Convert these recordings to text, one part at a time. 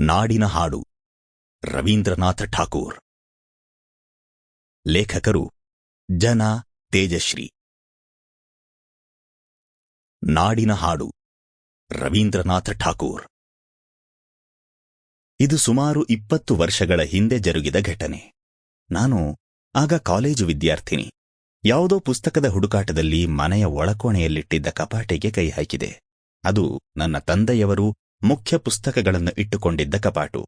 ನಾಡಿನ ಹಾಡು. ರವೀಂದ್ರನಾಥ ಠಾಕೂರ್. ಲೇಖಕರು ಜನ ತೇಜಶ್ರೀ. ನಾಡಿನ ಹಾಡು. ರವೀಂದ್ರನಾಥ ಠಾಕೂರ್. ಇದು ಸುಮಾರು ಇಪ್ಪತ್ತು ವರ್ಷಗಳ ಹಿಂದೆ ಜರುಗಿದ ಘಟನೆ. ನಾನು ಆಗ ಕಾಲೇಜು ವಿದ್ಯಾರ್ಥಿನಿ. ಯಾವುದೋ ಪುಸ್ತಕದ ಹುಡುಕಾಟದಲ್ಲಿ ಮನೆಯ ಒಳಕೋಣೆಯಲ್ಲಿಟ್ಟಿದ್ದ ಕಪಾಟಿಗೆ ಕೈ ಹಾಕಿದೆ. ಅದು ನನ್ನ ತಂದೆಯವರು ಮುಖ್ಯ ಪುಸ್ತಕಗಳನ್ನು ಇಟ್ಟುಕೊಂಡಿದ್ದ ಕಪಾಟು.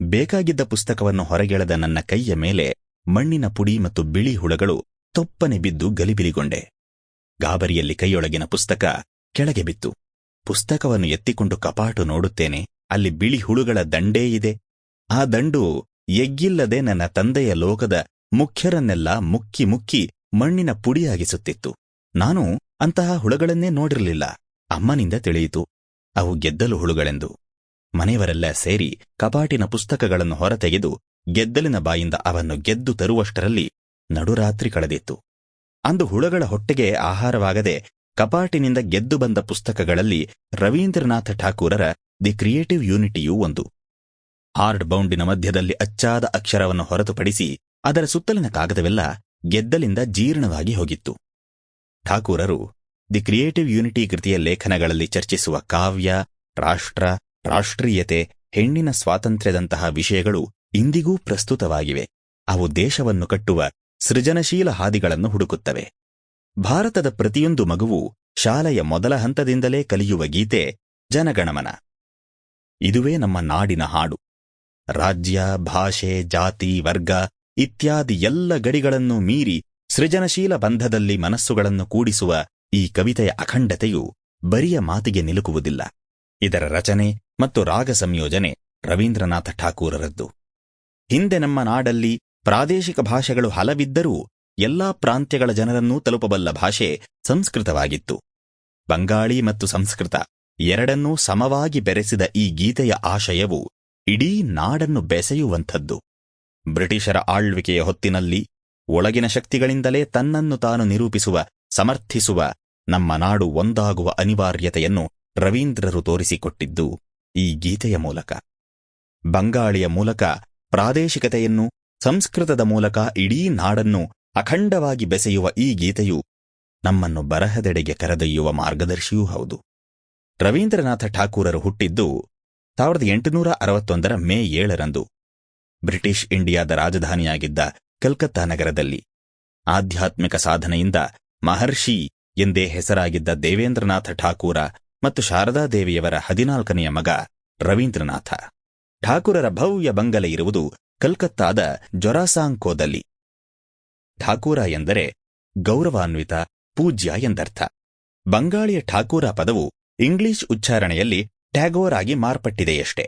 ಬೇಕಾಗಿದ್ದ ಪುಸ್ತಕವನ್ನು ಹೊರಗೆಳೆದ ನನ್ನ ಕೈಯ ಮೇಲೆ ಮಣ್ಣಿನ ಪುಡಿ ಮತ್ತು ಬಿಳಿ ಹುಳಗಳು ತೊಪ್ಪನೆ ಬಿದ್ದು ಗಲಿಬಿಲಿಗೊಂಡೆ. ಗಾಬರಿಯಲ್ಲಿ ಕೈಯೊಳಗಿನ ಪುಸ್ತಕ ಕೆಳಗೆ ಬಿತ್ತು. ಪುಸ್ತಕವನ್ನು ಎತ್ತಿಕೊಂಡು ಕಪಾಟು ನೋಡುತ್ತೇನೆ, ಅಲ್ಲಿ ಬಿಳಿ ಹುಳುಗಳ ದಂಡೇ ಇದೆ. ಆ ದಂಡು ಎಗ್ಗಿಲ್ಲದೆ ನನ್ನ ತಂದೆಯ ಲೋಕದ ಮುಖ್ಯರನ್ನೆಲ್ಲ ಮುಕ್ಕಿ ಮುಕ್ಕಿ ಮಣ್ಣಿನ ಪುಡಿಯಾಗಿಸುತ್ತಿತ್ತು. ನಾನು ಅಂತಹ ಹುಳಗಳನ್ನೇ ನೋಡಿರಲಿಲ್ಲ. ಅಮ್ಮನಿಂದ ತಿಳಿಯಿತು. ಅವು ಗೆದ್ದಲು ಹುಳುಗಳೆಂದು. ಮನೆಯವರೆಲ್ಲ ಸೇರಿ ಕಪಾಟಿನ ಪುಸ್ತಕಗಳನ್ನು ಹೊರತೆಗೆದು ಗೆದ್ದಲಿನ ಬಾಯಿಂದ ಅವನ್ನು ಗೆದ್ದು ತರುವಷ್ಟರಲ್ಲಿ ನಡುರಾತ್ರಿ ಕಳೆದಿತ್ತು. ಅಂದು ಹುಳುಗಳ ಹೊಟ್ಟೆಗೆ ಆಹಾರವಾಗದೆ ಕಪಾಟಿನಿಂದ ಗೆದ್ದು ಬಂದ ಪುಸ್ತಕಗಳಲ್ಲಿ ರವೀಂದ್ರನಾಥ ಠಾಕೂರರ ದಿ ಕ್ರಿಯೇಟಿವ್ ಯೂನಿಟಿಯೂ ಒಂದು. ಹಾರ್ಡ್ ಬೌಂಡಿನ ಮಧ್ಯದಲ್ಲಿ ಅಚ್ಚಾದ ಅಕ್ಷರವನ್ನು ಹೊರತುಪಡಿಸಿ ಅದರ ಸುತ್ತಲಿನ ಕಾಗದವೆಲ್ಲ ಗೆದ್ದಲಿಂದ ಜೀರ್ಣವಾಗಿ ಹೋಗಿತ್ತು. ಠಾಕೂರರು ದಿ ಕ್ರಿಯೇಟಿವ್ ಯೂನಿಟಿ ಕೃತಿಯ ಲೇಖನಗಳಲ್ಲಿ ಚರ್ಚಿಸುವ ಕಾವ್ಯ, ರಾಷ್ಟ್ರ, ರಾಷ್ಟ್ರೀಯತೆ, ಹೆಣ್ಣಿನ ಸ್ವಾತಂತ್ರ್ಯದಂತಹ ವಿಷಯಗಳು ಇಂದಿಗೂ ಪ್ರಸ್ತುತವಾಗಿವೆ. ಅವು ದೇಶವನ್ನು ಕಟ್ಟುವ ಸೃಜನಶೀಲ ಹಾದಿಗಳನ್ನು ಹುಡುಕುತ್ತವೆ. ಭಾರತದ ಪ್ರತಿಯೊಂದು ಮಗುವು ಶಾಲೆಯ ಮೊದಲ ಹಂತದಿಂದಲೇ ಕಲಿಯುವ ಗೀತೆ ಜನಗಣಮನ. ಇದುವೇ ನಮ್ಮ ನಾಡಿನ ಹಾಡು. ರಾಜ್ಯ, ಭಾಷೆ, ಜಾತಿ, ವರ್ಗ ಇತ್ಯಾದಿ ಎಲ್ಲ ಗಡಿಗಳನ್ನು ಮೀರಿ ಸೃಜನಶೀಲ ಬಂಧದಲ್ಲಿ ಮನಸ್ಸುಗಳನ್ನು ಕೂಡಿಸುವ ಈ ಕವಿತೆಯ ಅಖಂಡತೆಯು ಬರಿಯ ಮಾತಿಗೆ ನಿಲುಕುವುದಿಲ್ಲ. ಇದರ ರಚನೆ ಮತ್ತು ರಾಗ ಸಂಯೋಜನೆ ರವೀಂದ್ರನಾಥ ಠಾಕೂರರದ್ದು. ಹಿಂದೆ ನಮ್ಮ ನಾಡಲ್ಲಿ ಪ್ರಾದೇಶಿಕ ಭಾಷೆಗಳು ಹಲವಿದ್ದರೂ ಎಲ್ಲಾ ಪ್ರಾಂತ್ಯಗಳ ಜನರನ್ನೂ ತಲುಪಬಲ್ಲ ಭಾಷೆ ಸಂಸ್ಕೃತವಾಗಿತ್ತು. ಬಂಗಾಳಿ ಮತ್ತು ಸಂಸ್ಕೃತ ಎರಡನ್ನೂ ಸಮವಾಗಿ ಬೆರೆಸಿದ ಈ ಗೀತೆಯ ಆಶಯವು ಇಡೀ ನಾಡನ್ನು ಬೆಸೆಯುವಂಥದ್ದು. ಬ್ರಿಟಿಷರ ಆಳ್ವಿಕೆಯ ಹೊತ್ತಿನಲ್ಲಿ ಒಳಗಿನ ಶಕ್ತಿಗಳಿಂದಲೇ ತನ್ನನ್ನು ತಾನು ನಿರೂಪಿಸುವ ಸಮರ್ಥಿಸುವ ನಮ್ಮ ನಾಡು ಒಂದಾಗುವ ಅನಿವಾರ್ಯತೆಯನ್ನು ರವೀಂದ್ರರು ತೋರಿಸಿಕೊಟ್ಟಿದ್ದು ಈ ಗೀತೆಯ ಮೂಲಕ. ಬಂಗಾಳಿಯ ಮೂಲಕ, ಪ್ರಾದೇಶಿಕತೆಯನ್ನು, ಸಂಸ್ಕೃತದ ಮೂಲಕ ಇಡೀ ನಾಡನ್ನು ಅಖಂಡವಾಗಿ ಬೆಸೆಯುವ ಈ ಗೀತೆಯು ನಮ್ಮನ್ನು ಬರಹದೆಡೆಗೆ ಕರೆದೊಯ್ಯುವ ಮಾರ್ಗದರ್ಶಿಯೂ ಹೌದು. ರವೀಂದ್ರನಾಥ ಠಾಕೂರರು ಹುಟ್ಟಿದ್ದು ಸಾವಿರದ ಎಂಟುನೂರ ಅರವತ್ತೊಂದರ ಮೇ ಏಳರಂದು. ಬ್ರಿಟಿಷ್ ಇಂಡಿಯಾದ ರಾಜಧಾನಿಯಾಗಿದ್ದ ಕಲ್ಕತ್ತಾ ನಗರದಲ್ಲಿ. ಆಧ್ಯಾತ್ಮಿಕ ಸಾಧನೆಯಿಂದ ಮಹರ್ಷಿ ಎಂದೇ ಹೆಸರಾಗಿದ್ದ ದೇವೇಂದ್ರನಾಥ ಠಾಕೂರ ಮತ್ತು ಶಾರದಾದೇವಿಯವರ ಹದಿನಾಲ್ಕನೆಯ ಮಗ ರವೀಂದ್ರನಾಥ. ಠಾಕೂರರ ಭವ್ಯ ಬಂಗಲೆ ಇರುವುದು ಕಲ್ಕತ್ತಾದ ಜೊರಾಸಾಂಕೋದಲ್ಲಿ. ಠಾಕೂರ ಎಂದರೆ ಗೌರವಾನ್ವಿತ ಪೂಜ್ಯ ಎಂದರ್ಥ. ಬಂಗಾಳಿಯ ಠಾಕೂರ ಪದವು ಇಂಗ್ಲಿಷ್ ಉಚ್ಚಾರಣೆಯಲ್ಲಿ ಟ್ಯಾಗೋರ್ ಆಗಿ ಮಾರ್ಪಟ್ಟಿದೆಯಷ್ಟೇ.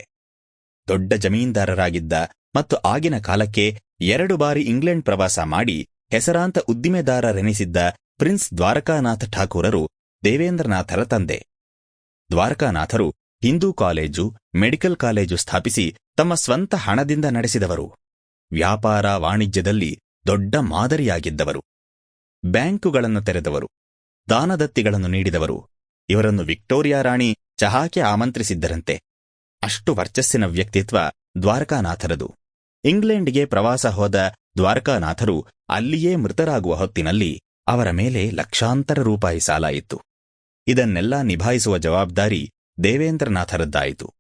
ದೊಡ್ಡ ಜಮೀನ್ದಾರರಾಗಿದ್ದ ಮತ್ತು ಆಗಿನ ಕಾಲಕ್ಕೆ ಎರಡು ಬಾರಿ ಇಂಗ್ಲೆಂಡ್ ಪ್ರವಾಸ ಮಾಡಿ ಹೆಸರಾಂತ ಉದ್ದಿಮೆದಾರರೆನಿಸಿದ್ದ ಪ್ರಿನ್ಸ್ ದ್ವಾರಕಾನಾಥ ಠಾಕೂರರು ದೇವೇಂದ್ರನಾಥರ ತಂದೆ. ದ್ವಾರಕಾನಾಥರು ಹಿಂದೂ ಕಾಲೇಜು, ಮೆಡಿಕಲ್ ಕಾಲೇಜು ಸ್ಥಾಪಿಸಿ ತಮ್ಮ ಸ್ವಂತ ಹಣದಿಂದ ನಡೆಸಿದವರು. ವ್ಯಾಪಾರ ವಾಣಿಜ್ಯದಲ್ಲಿ ದೊಡ್ಡ ಮಾದರಿಯಾಗಿದ್ದವರು. ಬ್ಯಾಂಕುಗಳನ್ನು ತೆರೆದವರು. ದಾನದತ್ತಿಗಳನ್ನು ನೀಡಿದವರು. ಇವರನ್ನು ವಿಕ್ಟೋರಿಯಾ ರಾಣಿ ಚಹಾಕ್ಕೆ ಆಮಂತ್ರಿಸಿದ್ದರಂತೆ. ಅಷ್ಟು ವರ್ಚಸ್ಸಿನ ವ್ಯಕ್ತಿತ್ವ ದ್ವಾರಕಾನಾಥರದು. ಇಂಗ್ಲೆಂಡ್ಗೆ ಪ್ರವಾಸ ಹೋದ ದ್ವಾರಕಾನಾಥರು ಅಲ್ಲಿಯೇ ಮೃತರಾಗುವ ಹೊತ್ತಿನಲ್ಲಿ ಅವರ ಮೇಲೆ ಲಕ್ಷಾಂತರ ರೂಪಾಯಿ ಸಾಲ ಇತ್ತು. ಇದನ್ನೆಲ್ಲ ನಿಭಾಯಿಸುವ ಜವಾಬ್ದಾರಿ ದೇವೇಂದ್ರನಾಥರದ್ದಾಯಿತು.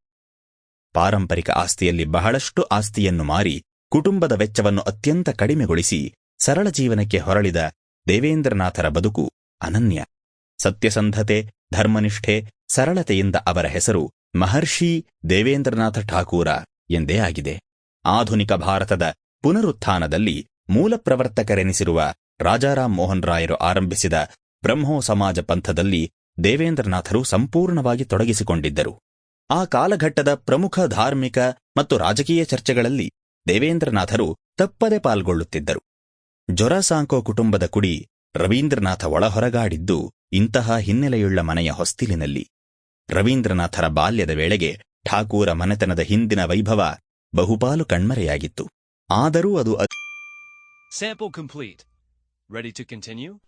ಪಾರಂಪರಿಕ ಆಸ್ತಿಯಲ್ಲಿ ಬಹಳಷ್ಟು ಆಸ್ತಿಯನ್ನು ಮಾರಿ ಕುಟುಂಬದ ವೆಚ್ಚವನ್ನು ಅತ್ಯಂತ ಕಡಿಮೆಗೊಳಿಸಿ ಸರಳ ಜೀವನಕ್ಕೆ ಹೊರಳಿದ ದೇವೇಂದ್ರನಾಥರ ಬದುಕು ಅನನ್ಯ. ಸತ್ಯಸಂಧತೆ, ಧರ್ಮನಿಷ್ಠೆ, ಸರಳತೆಯಿಂದ ಅವರ ಹೆಸರು ಮಹರ್ಷಿ ದೇವೇಂದ್ರನಾಥ ಠಾಕೂರ ಎಂದೇ ಆಗಿದೆ. ಆಧುನಿಕ ಭಾರತದ ಪುನರುತ್ಥಾನದಲ್ಲಿ ಮೂಲ ಪ್ರವರ್ತಕರೆನಿಸಿರುವ ರಾಜಾರಾಮ್ ಮೋಹನ್ ರಾಯರು ಆರಂಭಿಸಿದ ಬ್ರಹ್ಮೋ ಸಮಾಜ ಪಂಥದಲ್ಲಿ ದೇವೇಂದ್ರನಾಥರು ಸಂಪೂರ್ಣವಾಗಿ ತೊಡಗಿಸಿಕೊಂಡಿದ್ದರು. ಆ ಕಾಲಘಟ್ಟದ ಪ್ರಮುಖ ಧಾರ್ಮಿಕ ಮತ್ತು ರಾಜಕೀಯ ಚರ್ಚೆಗಳಲ್ಲಿ ದೇವೇಂದ್ರನಾಥರು ತಪ್ಪದೆ ಪಾಲ್ಗೊಳ್ಳುತ್ತಿದ್ದರು. ಜೊರಸಾಂಕೋ ಕುಟುಂಬದ ಕುಡಿ ರವೀಂದ್ರನಾಥ ಒಳಹೊರಗಾಡಿದ್ದು ಇಂತಹ ಹಿನ್ನೆಲೆಯುಳ್ಳ ಮನೆಯ ಹೊಸ್ತಿಲಿನಲ್ಲಿ. ರವೀಂದ್ರನಾಥರ ಬಾಲ್ಯದ ವೇಳೆಗೆ ಠಾಕೂರ ಮನೆತನದ ಹಿಂದಿನ ವೈಭವ ಬಹುಪಾಲು ಕಣ್ಮರೆಯಾಗಿತ್ತು. ಆದರೂ ಅದು. Ready to continue?